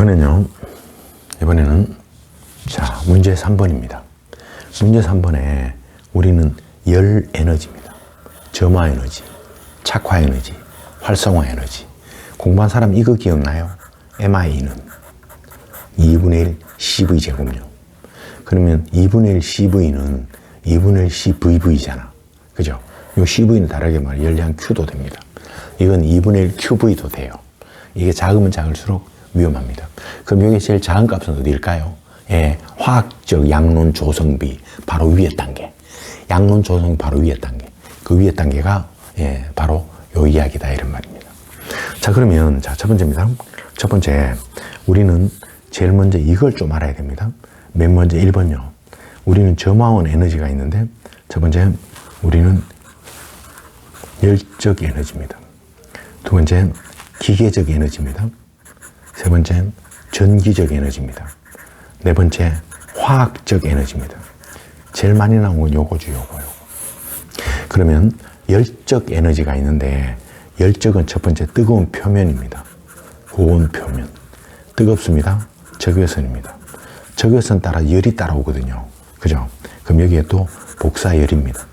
이번에는요. 이번에는 자, 문제 3번입니다. 문제 3번에 우리는 열 에너지입니다. 점화 에너지, 착화 에너지, 활성화 에너지. 공부한 사람 이거 기억나요? MI는 2분의 1 CV 제곱요. 그러면 2분의 1 CV는 2분의 1 CVV잖아. 그죠? 요 CV는 다르게 말해 열량 Q도 됩니다. 이건 2분의 1 QV도 돼요. 이게 작으면 작을수록 위험합니다. 그럼 여기 제일 작은 값은 어디일까요? 예, 화학적 양론 조성비 바로 위에 단계. 양론 조성 바로 위에 단계. 그 위에 단계가 예, 바로 요 이야기다 이런 말입니다. 자 그러면 자 첫 번째입니다. 첫 번째 우리는 제일 먼저 이걸 좀 알아야 됩니다. 맨 먼저 1번요. 우리는 점화원 에너지가 있는데 첫 번째 우리는 열적 에너지입니다. 두 번째 기계적 에너지입니다. 세 번째 전기적 에너지입니다. 네 번째 화학적 에너지입니다. 제일 많이 나온 건 요거죠, 요거, 요거. 그러면 열적 에너지가 있는데 열적은 첫 번째 뜨거운 표면입니다. 고온 표면. 뜨겁습니다. 적외선입니다. 적외선 따라 열이 따라오거든요. 그죠? 그럼 여기에 또 복사열입니다.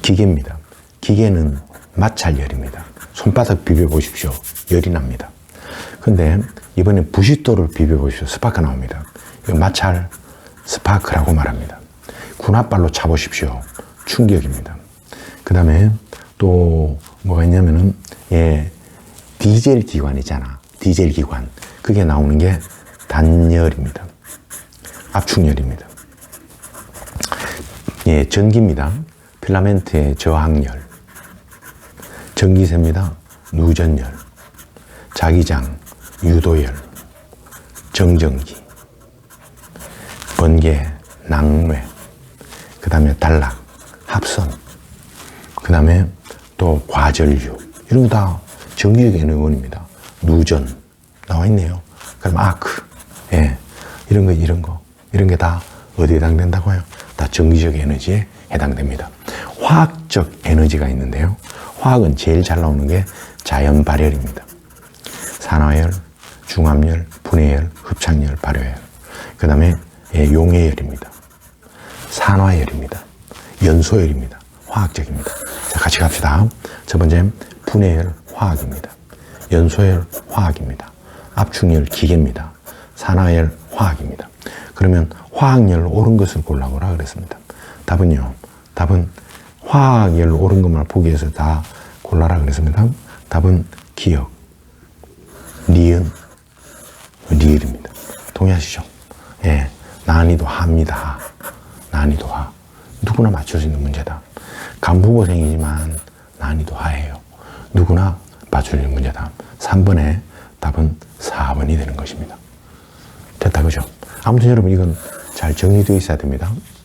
기계입니다. 기계는 마찰열입니다. 손바닥 비벼보십시오. 열이 납니다. 근데 이번에 부싯돌을 비벼보십시오. 스파크 나옵니다. 마찰 스파크라고 말합니다. 군합발로 차보십시오. 충격입니다. 그 다음에 또 뭐가 있냐면은, 예, 디젤 기관이잖아. 디젤 기관. 그게 나오는 게 단열입니다. 압축열입니다. 예, 전기입니다. 필라멘트의 저항열. 전기세입니다. 누전열. 자기장, 유도열. 정전기. 번개, 낙뢰. 그 다음에 단락, 합선. 그 다음에 또 과전류. 이런 거다 전기적 에너원입니다. 누전. 나와 있네요. 그럼 아크. 예. 이런 거, 이런 거. 이런 게 다 어디에 해당된다고요? 다 전기적 에너지에 해당됩니다. 화학적 에너지가 있는데요. 화학은 제일 잘 나오는 게 자연 발열입니다. 산화열, 중압열, 분해열, 흡착열, 발효열. 그 다음에 예, 용해열입니다. 산화열입니다. 연소열입니다. 화학적입니다. 자, 같이 갑시다. 첫 번째, 분해열 화학입니다. 연소열 화학입니다. 압축열 기계입니다. 산화열 화학입니다. 그러면 화학열로 옳은 것을 골라보라 그랬습니다. 답은요. 답은 화학열로 옳은 것만 보기 위해서 다 골라라 그랬습니다. 답은 기억, 니은, 리을입니다. 동의하시죠? 예. 난이도 하입니다. 난이도 하. 누구나 맞출 수 있는 문제다. 간부고생이지만 난이도 하예요. 누구나 맞출 수 있는 문제다. 3번의 답은 4번이 되는 것입니다. 됐다, 그죠? 아무튼 여러분, 이건 잘 정리되어 있어야 됩니다.